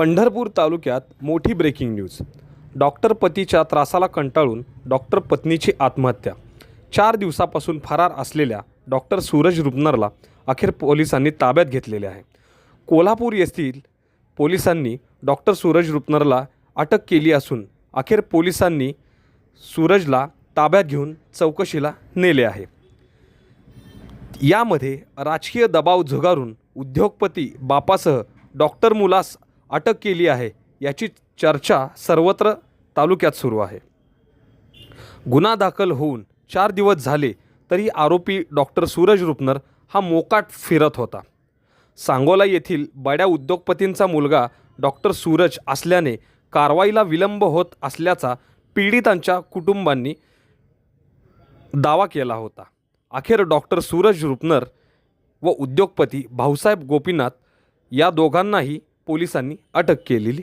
पंढरपूर तालुक्यात मोठी breaking news doctor पतीच्या त्रासाला कंटाळून डॉक्टर पत्नीची आत्महत्या. चार दिवसापासून फरार असलेल्या डॉक्टर सूरज रुपनरला अखेर पोलिसांनी ताब्यात घेतलेले आहे. कोल्हापूर येथील पोलिसांनी डॉक्टर सूरज रुपनरला अटक केली असून अखेर पोलिसांनी सूरजला ताब्यात घेऊन चौकशीला नेले आहे. यामध्ये राजकीय दबाव झुगारून उद्योगपती बापासह डॉक्टर मुलास अटक केली आहे याची चर्चा सर्वत्र तालुक्यात सुरू आहे. गुन्हा दाखल होऊन चार दिवस झाले तरी आरोपी डॉक्टर सूरज रुपनर हा मोकाट फिरत होता. सांगोला येथील बड्या उद्योगपतींचा मुलगा डॉक्टर सूरज असल्याने कारवाईला विलंब होत असल्याचा पीडितांच्या कुटुंबांनी दावा केला होता. अखेर डॉक्टर सूरज रुपनर व उद्योगपती भाऊसाहेब गोपीनाथ या दोघांनाही पोलिसांनी अटक केलेली.